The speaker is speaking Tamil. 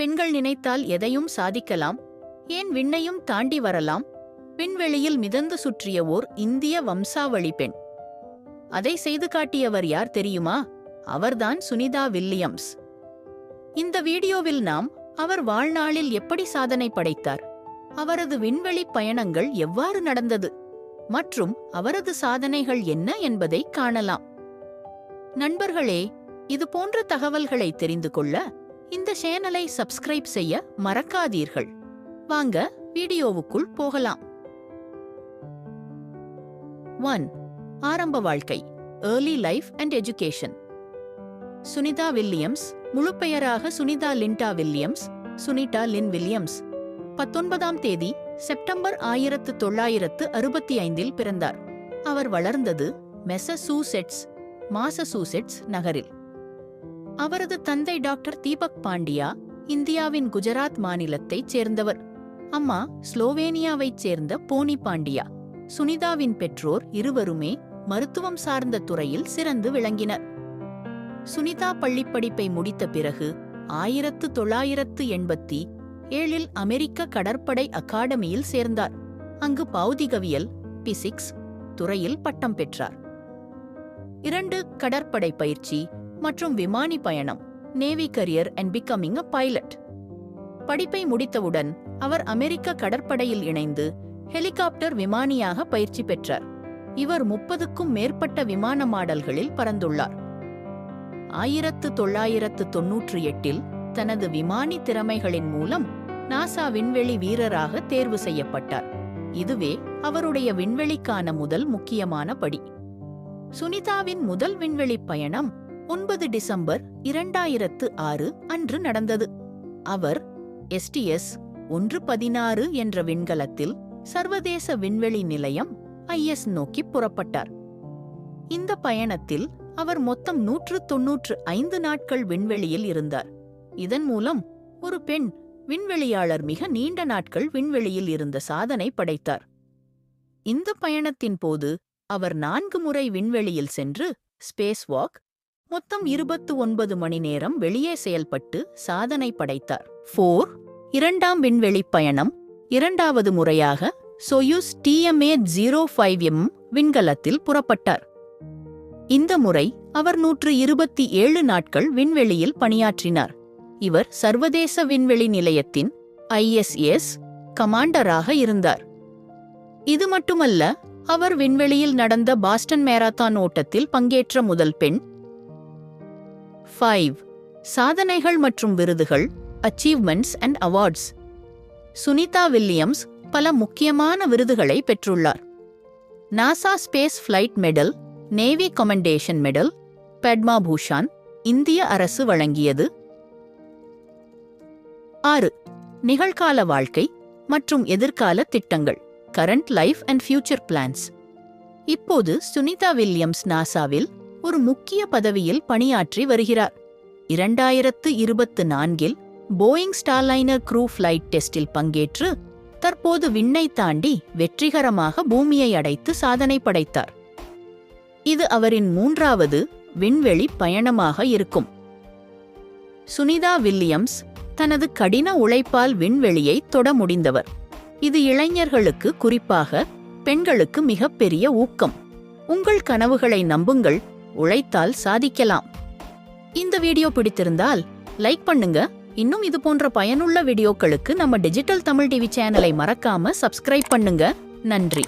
பெண்கள் நினைத்தால் எதையும் சாதிக்கலாம் ஏன் விண்ணையும் தாண்டி வரலாம்? விண்வெளியில் மிதந்து சுற்றிய ஓர் இந்திய வம்சாவளி பெண். அதை செய்து காட்டியவர் யார் தெரியுமா? அவர்தான் சுனிதா வில்லியம்ஸ். இந்த வீடியோவில் நாம் அவர் வாழ்நாளில் எப்படி சாதனை படைத்தார்? அவரது விண்வெளி பயணங்கள் எவ்வாறு நடந்தது? மற்றும் அவரது சாதனைகள் என்ன என்பதை காணலாம். நண்பர்களே இது போன்ற தகவல்களை தெரிந்து கொள்ள இந்த சேனலை சப்ஸ்கிரைப் செய்ய மறக்காதீர்கள். வாங்க வீடியோவுக்குள் போகலாம். ஒன் ஆரம்ப வாழ்க்கை early life and education Sunita Williams முழுப்பெயராக Sunita Linda Williams Sunita Lyn Williams. பத்தொன்பதாம் தேதி செப்டம்பர் ஆயிரத்து தொள்ளாயிரத்து அறுபத்தி ஐந்தில் பிறந்தார். அவர் வளர்ந்தது மெசசூசெட்ஸ் மாசசூசெட்ஸ் நகரில். அவரது தந்தை டாக்டர் தீபக் பாண்டியா இந்தியாவின் குஜராத் மாநிலத்தைச் சேர்ந்தவர். அம்மா ஸ்லோவேனியாவைச் சேர்ந்த போனி பாண்டியா. சுனிதாவின் பெற்றோர் இருவருமே மருத்துவம் சார்ந்த துறையில் சிறந்து விளங்கினர். சுனிதா பள்ளிப்படிப்பை முடித்த பிறகு ஆயிரத்து தொள்ளாயிரத்து எண்பத்தி ஏழில் அமெரிக்க கடற்படை அகாடமியில் சேர்ந்தார். அங்கு பௌதிகவியல் பிசிக்ஸ் துறையில் பட்டம் பெற்றார். இரண்டு கடற்படை பயிற்சி மற்றும் விமானி பயணம் navy career and becoming a pilot படிப்பை முடித்தவுடன் அவர் அமெரிக்க கடற்படையில் இணைந்து ஹெலிகாப்டர் விமானியாக பயிற்சி பெற்றார். இவர் முப்பதுக்கும் மேற்பட்ட விமான மாடல்களில் பறந்துள்ளார். ஆயிரத்து தொள்ளாயிரத்து தொன்னூற்றி எட்டில் தனது விமானி திறமைகளின் மூலம் நாசா விண்வெளி வீரராக தேர்வு செய்யப்பட்டார். இதுவே அவருடைய விண்வெளிக்கான முதல் முக்கியமான படி. சுனிதாவின் முதல் விண்வெளி பயணம் ஒன்பது டிசம்பர் இரண்டாயிரத்து ஆறு அன்று நடந்தது. அவர் எஸ்டிஎஸ் ஒன்று பதினாறு என்ற விண்கலத்தில் சர்வதேச விண்வெளி நிலையம் ஐஎஸ் நோக்கி புறப்பட்டார். இந்த பயணத்தில் அவர் மொத்தம் நூற்று தொன்னூற்று ஐந்து நாட்கள் விண்வெளியில் இருந்தார். இதன் மூலம் ஒரு பெண் விண்வெளியாளர் மிக நீண்ட நாட்கள் விண்வெளியில் இருந்த சாதனை படைத்தார். இந்த பயணத்தின் போது அவர் நான்கு முறை விண்வெளியில் சென்று ஸ்பேஸ் வாக் மொத்தம் இருபத்து ஒன்பது மணி நேரம் வெளியே செயல்பட்டு சாதனை படைத்தார். ஃபோர் இரண்டாம் விண்வெளி பயணம் இரண்டாவது முறையாக Soyuz TMA zero five M விண்கலத்தில் புறப்பட்டார். இந்த முறை அவர் நூற்று இருபத்தி ஏழு நாட்கள் விண்வெளியில் பணியாற்றினார். இவர் சர்வதேச விண்வெளி நிலையத்தின் ஐஎஸ்எஸ் கமாண்டராக இருந்தார். இது மட்டுமல்ல அவர் விண்வெளியில் நடந்த பாஸ்டன் மேராத்தான் ஓட்டத்தில் பங்கேற்ற முதல் பெண் ஃபைவ் சாதனைகள் மற்றும் விருதுகள் achievements and awards Sunita Williams பல முக்கியமான விருதுகளை பெற்றுள்ளார். NASA space flight medal navy commendation medal Padma Bhushan இந்திய அரசு வழங்கியது. ஆறு நிகழ்கால வாழ்க்கை மற்றும் எதிர்கால திட்டங்கள் current life and future plans இப்போது சுனிதா வில்லியம்ஸ் நாசாவில் ஒரு முக்கிய பதவியில் பணியாற்றி வருகிறார். இரண்டாயிரத்து இருபத்து நான்கில் போயிங் ஸ்டார்லைனர் க்ரூ ஃப்ளைட் டெஸ்டில் பங்கேற்று தற்போது விண்ணை தாண்டி வெற்றிகரமாக பூமியை அடைத்து சாதனை படைத்தார். இது அவரின் மூன்றாவது விண்வெளி பயணமாக இருக்கும். சுனிதா வில்லியம்ஸ் தனது கடின உழைப்பால் விண்வெளியை தொட முடிந்தவர். இது இளைஞர்களுக்கு குறிப்பாக பெண்களுக்கு மிகப்பெரிய ஊக்கம். உங்கள் கனவுகளை நம்புங்கள் உழைத்தால் சாதிக்கலாம். இந்த வீடியோ பிடித்திருந்தால் லைக் பண்ணுங்க. இன்னும் இது போன்ற பயனுள்ள வீடியோக்களுக்கு நம்ம டிஜிட்டல் தமிழ் டிவி சேனலை மறக்காம சப்ஸ்கிரைப் பண்ணுங்க. நன்றி.